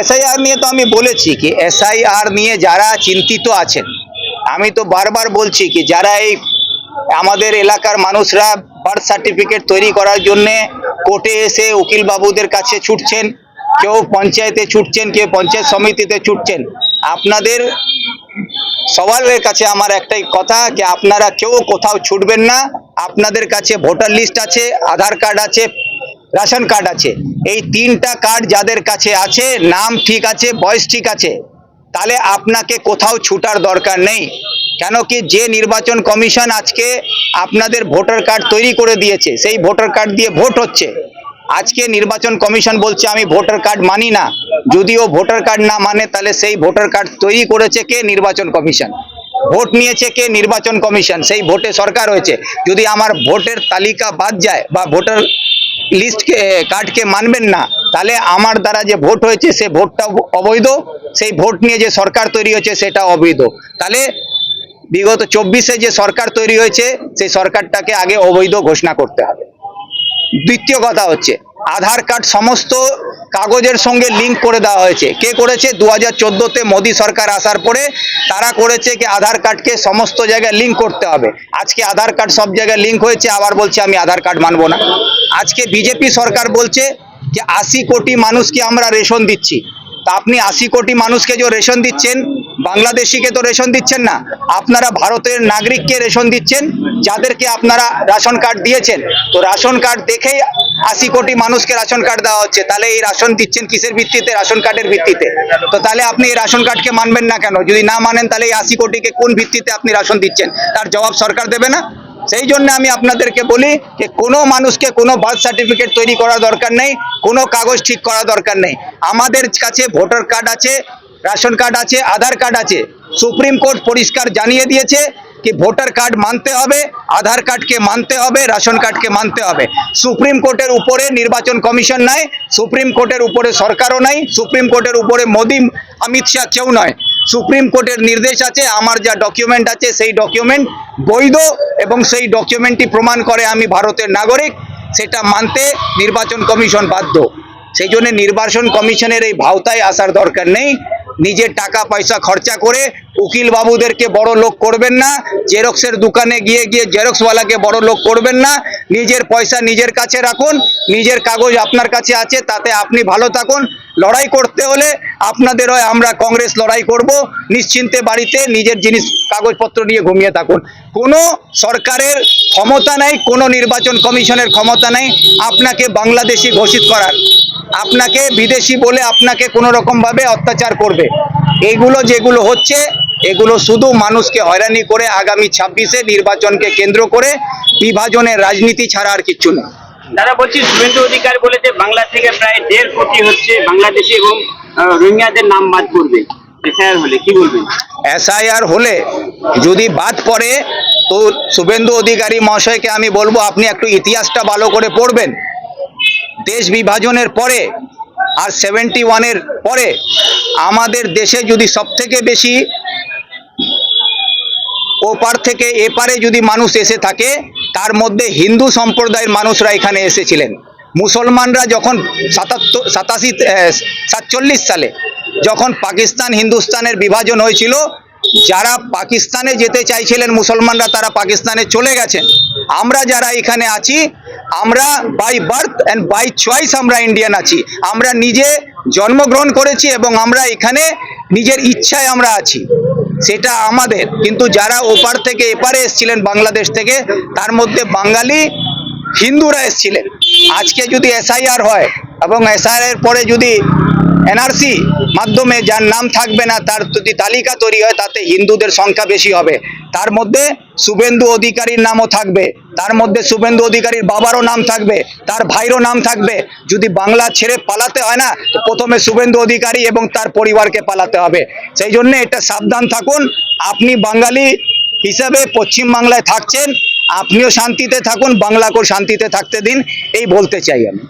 SIR নিয়ে তো আমি বলেছি কি এসআইআর নিয়ে যারা চিন্তিত আছেন, আমি তো বারবার বলছি কি, যারা এই আমাদের এলাকার মানুষরা বার্থ সার্টিফিকেট তৈরি করার জন্য কোর্টে এসে উকিল বাবুদের কাছে ছুটছেন, কেউ পঞ্চায়েতে ছুটছেন, কেউ পঞ্চায়েত সমিতিতে ছুটছেন, আপনাদের সবার কাছে আমার একটাই কথা যে আপনারা কেউ কোথাও ছুটবেন না, আপনাদের কাছে ভোটার লিস্ট আছে, আধার কার্ড আছে রেশন কার্ড আছে। এই তিনটা কার্ড যাদের কাছে আছে, নাম ঠিক আছে, বয়স ঠিক আছে, তাহলে আপনাকে কোথাও ছুটার দরকার নেই। কেন কি যে নির্বাচন কমিশন আজকে আপনাদের ভোটার কার্ড তৈরি করে দিয়েছে, সেই ভোটার কার্ড দিয়ে ভোট হচ্ছে। আজকে নির্বাচন কমিশন বলছে, আমি ভোটার কার্ড মানি না। যদিও ভোটার কার্ড না মানে তাহলে সেই ভোটার কার্ড তৈরি করেছে কে নির্বাচন কমিশন? ভোট নিয়েছে কে নির্বাচন কমিশন? সেই ভোটে সরকার হয়েছে। যদি আমার ভোটের তালিকা বাদ যায় বা ভোটার লিস্টকে কার্ডকে মানবেন না। তাহলে আমার দ্বারা যে ভোট হয়েছে, সে ভোটটা অবৈধ, সেই ভোট নিয়ে যে সরকার তৈরি হয়েছে, সেটা অবৈধ। তাহলে বিগত চব্বিশে যে সরকার তৈরি হয়েছে, সেই সরকারটাকে আগে অবৈধ ঘোষণা করতে হবে। দ্বিতীয় কথা হচ্ছে, আধার কার্ড সমস্ত কাগজের সঙ্গে লিঙ্ক করে দেওয়া হয়েছে। কে করেছে? দু হাজার চোদ্দোতে মোদী সরকার আসার পরে তারা করেছে কি, আধার কার্ডকে সমস্ত জায়গায় লিঙ্ক করতে হবে। আজকে আধার কার্ড সব জায়গায় লিঙ্ক হয়েছে, আবার বলছে আমি আধার কার্ড মানবো না। আজকে বিজেপি সরকার বলছে যে আশি কোটি মানুষকে আমরা রেশন দিচ্ছি। তা আপনি আশি কোটি মানুষকে যে রেশন দিচ্ছেন, বাংলাদেশিকে তো রেশন দিচ্ছেন না, আপনারা ভারতের নাগরিককে রেশন দিচ্ছেন, যাদেরকে আপনারা রেশন কার্ড দিয়েছেন। তো রেশন কার্ড দেখেই আশি কোটি মানুষকে রেশন কার্ড দেওয়া হচ্ছে, তাহলে এই রেশন দিচ্ছেন কিসের ভিত্তিতে? রেশন কার্ডের ভিত্তিতে। তো তাহলে আপনি এই রেশন কার্ডকে মানবেন না কেন? যদি না মানেন, তাহলে এই আশি কোটিকে কোন ভিত্তিতে আপনি রেশন দিচ্ছেন? তার জবাব সরকার দেবে না? সেই জন্য আমি আপনাদেরকে বলি যে কোনো মানুষকে কোনো বার্থ সার্টিফিকেট তৈরি করা দরকার নেই, কোনো কাগজ ঠিক করা দরকার নেই। আমাদের কাছে ভোটার কার্ড আছে, রেশন কার্ড আছে, আধার কার্ড আছে। সুপ্রিম কোর্ট পরিষ্কার জানিয়ে দিয়েছে কি ভোটার কার্ড মানতে হবে, আধার কার্ডকে মানতে হবে, রেশন কার্ডকে মানতে হবে। সুপ্রিম কোর্টের উপরে নির্বাচন কমিশন নাই, সুপ্রিম কোর্টের উপরে সরকারও নাই, সুপ্রিম কোর্টের উপরে মোদি, অমিত শাহ কেউ নয়। সুপ্রিম কোর্টের নির্দেশ আছে, আমার যা ডকুমেন্ট আছে সেই ডকুমেন্ট বৈধ এবং সেই ডকুমেন্টটি প্রমাণ করে আমি ভারতের নাগরিক, সেটা মানতে নির্বাচন কমিশন বাধ্য। সেই জন্য নির্বাচন কমিশনের এই ভাওতায় আসার দরকার নেই। নিজের টাকা, পয়সা খরচা করে উকিল বাবুদেরকে বড় লোক করবেন না, জেরক্সের দোকানে গিয়ে গিয়ে জেরক্সওয়ালাকে বড় লোক করবেন না, নিজের পয়সা নিজের কাছে রাখুন, নিজের কাগজ আপনার কাছে আছে, তাতে আপনি ভালো থাকুন। লড়াই করতে হলে আপনাদের হয়, আমরা কংগ্রেস লড়াই করব, নিশ্চিন্তে বাড়িতে নিজের জিনিস, কাগজপত্র নিয়ে ঘুমিয়ে থাকুন। কোনো সরকারের ক্ষমতা নেই, কোনো নির্বাচন কমিশনের ক্ষমতা নেই, আপনাকে বাংলাদেশি ঘোষিত করার। আপনাকে বিদেশি বলে আপনাকে কোনো রকমভাবে অত্যাচার করবে। এইগুলো যেগুলো হচ্ছে এগুলো শুধু মানুষকে হয়রানি করে আগামী ছাব্বিশে নির্বাচনকে কেন্দ্র করে বিভাজনের রাজনীতি ছাড়া আর কিচ্ছু না দাদা বলছি শুভেন্দু অধিকার বলেছে বাংলা থেকে প্রায় দেড় কোটি হচ্ছে বাংলাদেশি এবং রোহিঙ্গাদের নাম বাদ করবে এসআইআর হলে কি বলবেন? এসআইআর হলে যদি বাদ পড়ে তো শুভেন্দু অধিকারী মহাশয়কে আমি বলব আপনি একটু ইতিহাসটা ভালো করে পড়বেন। দেশ বিভাজনের পরে আর সেভেন্টি ওয়ানের পরে আমাদের দেশে যদি সবথেকে বেশি ওপার থেকে এপারে যদি মানুষ এসে থাকে, তার মধ্যে হিন্দু সম্প্রদায়ের মানুষরা এখানে এসেছিলেন। মুসলমানরা যখন সাতাত্তর, সাতাশি সাতচল্লিশ সালে যখন পাকিস্তান, হিন্দুস্তানের বিভাজন হয়েছিল, যারা পাকিস্তানে যেতে চাইছিলেন মুসলমানরা, তারা পাকিস্তানে চলে গেছেন। আমরা যারা এখানে আছি আমরা by birth and by choice আমরা ইন্ডিয়ান আছি। আমরা নিজে জন্মগ্রহণ করেছি এবং আমরা এখানে নিজের ইচ্ছায় আমরা আছি। সেটা আমাদের। কিন্তু যারা ওপার থেকে এপারে এসেছিলেন বাংলাদেশ থেকে, তার মধ্যে বাঙালি হিন্দুরা এসছিলেন। আজকে যদি এসআইআর হয় এবং এসআইআর পরে যদি এনআরসি মাধ্যমে যার নাম থাকবে না, তার যদি তালিকা তৈরি হয়, তাতে হিন্দুদের সংখ্যা বেশি হবে। তার মধ্যে শুভেন্দু অধিকারীর নামও থাকবে। তার মধ্যে শুভেন্দু অধিকারীর বাবারও নাম থাকবে। তার ভাইরও নাম থাকবে। যদি বাংলা ছেড়ে পালাতে হয় না, তো প্রথমে শুভেন্দু অধিকারী এবং তার পরিবারকে পালাতে হবে। সেই জন্য এটা সাবধান থাকুন। আপনি বাঙালি হিসাবে পশ্চিম বাংলায় থাকছেন। আপনিও শান্তিতে থাকুন। বাংলাকেও শান্তিতে থাকতে দিন। এই বলতে চাই আমি।